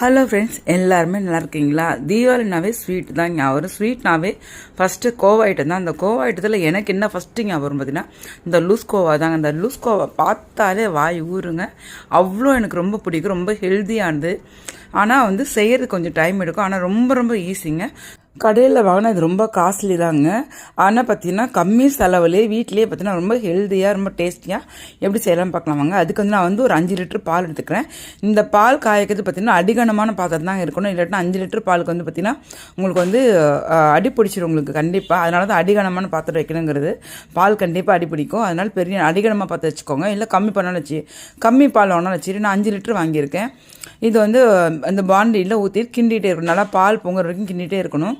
Hello friends எல்லாருமே நல்லா இருக்கீங்களா? தீபாவளினாவே ஸ்வீட் தான் ஞாபகம் ஸ்வீட்னாவே ஃபஸ்ட்டு கோவா ஐட்டம் தான். அந்த கோவா ஐட்டத்தில் எனக்கு என்ன ஃபஸ்ட்டு ஞாபகம் பார்த்தீங்கன்னா இந்த லூஸ் கோவா தாங்க. அந்த லூஸ் கோவா பார்த்தாலே வாய் ஊறுங்க அவ்வளோ எனக்கு ரொம்ப பிடிக்கும். ரொம்ப ஹெல்த்தியானது ஆனால் வந்து செய்கிறது கொஞ்சம் டைம் எடுக்கும். ஆனால் ரொம்ப ரொம்ப ஈஸிங்க கடையில் வாங்கினா இது ரொம்ப காஸ்ட்லி தாங்க. ஆனால் பார்த்தீங்கன்னா கம்மி செலவுலேயே வீட்லேயே பார்த்தீங்கன்னா ரொம்ப ஹெல்த்தியாக ரொம்ப டேஸ்டியாக எப்படி செய்யலாம்னு பார்க்கலாம் வாங்க. அதுக்கு வந்து நான் வந்து ஒரு அஞ்சு லிட்டர் பால் எடுத்துக்கிறேன். இந்த பால் காய்க்கிறது பார்த்தீங்கன்னா அடிகனமான பாத்திரம் தான் இருக்கணும். இல்லாட்டினா அஞ்சு லிட்டர் பாலுக்கு வந்து பார்த்தீங்கன்னா உங்களுக்கு வந்து அடி பிடிச்சிரும் உங்களுக்கு கண்டிப்பாக அதனால தான் அடிகனமான பாத்திரம் வைக்கணுங்கிறது. பால் கண்டிப்பாக அடி பிடிக்கும். அதனால பெரிய அடிகனமாக பார்த்து வச்சுக்கோங்க. இல்லை கம்மி பண்ணாலும் வச்சு கம்மி பால் வேணாலும் வச்சுட்டு நான் அஞ்சு லிட்டர் வாங்கியிருக்கேன். இது வந்து அந்த பாண்டியில் ஊற்றி கிண்டிகிட்டே இருக்கணும். நல்லா பால் பொங்குற வரைக்கும் கிண்டிகிட்டே இருக்கணும்.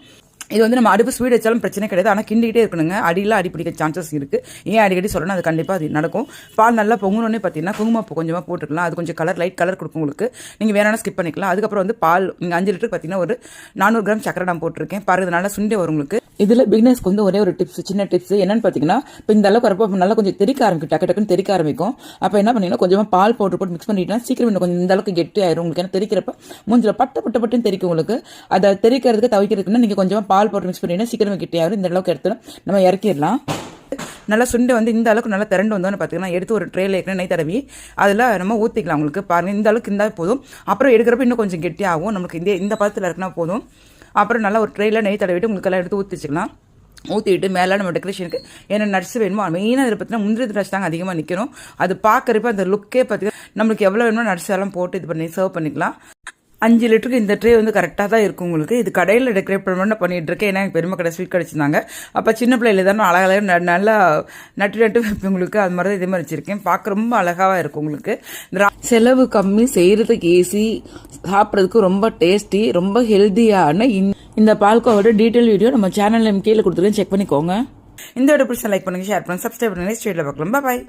இது வந்து நம்ம அடுப்பு ஸ்பீடு வச்சாலும் பிரச்சனை கிடையாது. ஆனால் கிண்டிக்கிட்டே இருக்கணுங்க. அடியில் அடி பிடிக்க சான்சஸ் இருக்குது ஏன் அடிக்கடி சொல்லணும்? அது கண்டிப்பாக அது நடக்கும். பால் நல்லா பொங்கணுன்னே பார்த்தீங்கன்னா குங்குமப்பூ கொஞ்சமாக போட்டுக்கலாம். அது கொஞ்சம் கலர் லைட் கலர் கொடுக்கும் உங்களுக்கு. நீங்கள் வேணாலும் ஸ்கிப் பண்ணிக்கலாம். அதுக்கப்புறம் வந்து பால் நீங்கள் அஞ்சு லிட்டர் பார்த்தீங்கன்னா ஒரு நானூறு கிராம் சக்கரை நான் போட்டிருக்கேன். பாருங்க சுண்டை நல்லா சுண்டே வரும் உங்களுக்கு. இதில் பிகினர்ஸ்க்கு வந்து ஒரே ஒரு டிப்ஸ் சின்ன டிப்ஸ் என்னன்னு பார்த்தீங்கன்னா இப்போ இந்த அளவுக்கு வரப்போ நல்லா கொஞ்சம் தெறிக்க ஆரம்பிக்கும் டக்கு டக்குன்னு தெறிக்க ஆரம்பிக்கும். அப்போ என்ன பண்ணீங்கன்னா கொஞ்சமாக பால் பவுடர் போட்டு மிக்ஸ் பண்ணிட்டீங்கன்னா சீக்கிரம் இன்னும் கொஞ்சம் இந்த அளவுக்கு கெட்டி ஆயிரும் உங்களுக்கு. ஏன்னா தெரிக்கிறப்ப மூஞ்சில் பட்டு பட்டு பட்டுன்னு தெரிக்கும் உங்களுக்கு. அதை தெரிக்கிறதுக்கு தவிக்கிறதுக்குன்னா நீங்கள் கொஞ்சமாக பால் பவுடர் மிக்ஸ் பண்ணிட்டீங்கன்னா சீக்கிரமாக கெட்டி ஆயிரும். இந்த அளவுக்கு எடுத்து நம்ம இறக்கிடலாம். நல்லா சுண்டை வந்து இந்த அளவுக்கு நல்லா திரண்டு வந்தோன்னு பார்த்தீங்கன்னா எடுத்து ஒரு ட்ரேல ஏற்கனவே நெய் தடவி அதில் நம்ம ஊற்றிக்கலாம் உங்களுக்கு. பாருங்கள் இந்த அளவுக்கு இருந்தால் போதும். அப்புறம் எடுக்கிறப்ப இன்னும் கொஞ்சம் கெட்டியாகும். நமக்கு இந்த இந்த பதத்தில் இருக்குன்னா போதும். அப்புறம் நல்லா ஒரு ட்ரெயில நெய் தடவிட்டு உங்களுக்கு எல்லாம் எடுத்து ஊற்றி வச்சுக்கலாம் ஊற்றிட்டு மேலே நம்ம டெக்கரேஷனுக்கு என்ன நட்ஸ் வேணுமோ மெயினாக இதில் பார்த்தீங்கன்னா முந்திரி நர்ஸ் தாங்க அதிகமாக நிற்கணும் அது பார்க்குறப்ப அந்த லுக்கே பார்த்தீங்கன்னா நம்மளுக்கு எவ்வளோ வேணுமோ நட்ஸ் எல்லாம் போட்டு இது பண்ணி சர்வ் பண்ணிக்கலாம். அஞ்சு லிட்டருக்கு இந்த ட்ரே வந்து கரெக்டாக தான் இருக்கும் உங்களுக்கு. இது கடையில் டெக்கரேட் பண்ண பண்ணிட்டு இருக்கேன் ஏன்னா எனக்கு பெருமை கடை ஸ்வீட் கிடச்சிருந்தாங்க. அப்போ சின்ன பிள்ளையில தானே அழகாக ந- நல்லா நட்டு நட்டு வைப்பேன் உங்களுக்கு. அது மாதிரி தான் இதே மாதிரி வச்சிருக்கேன். பார்க்க ரொம்ப அழகாக இருக்கும் உங்களுக்கு. இந்த செலவு கம்மி செய்கிறதுக்கு ஈஸி சாப்பிட்றதுக்கு ரொம்ப டேஸ்டி ரொம்ப ஹெல்த்தியான இந்த பால்கோவோட டீட்டெயில் வீடியோ நம்ம சேனலில் கீழே கொடுத்துருக்கேன். செக் பண்ணிக்கோங்க. இந்த வீடியோ பிடிச்சா லைக் பண்ணுங்க ஷேர் பண்ணுங்கள் சப்ஸ்கிரைப் பண்ணுங்க. ஸ்ட்ரீட்டில் பார்க்கலாம். பாய்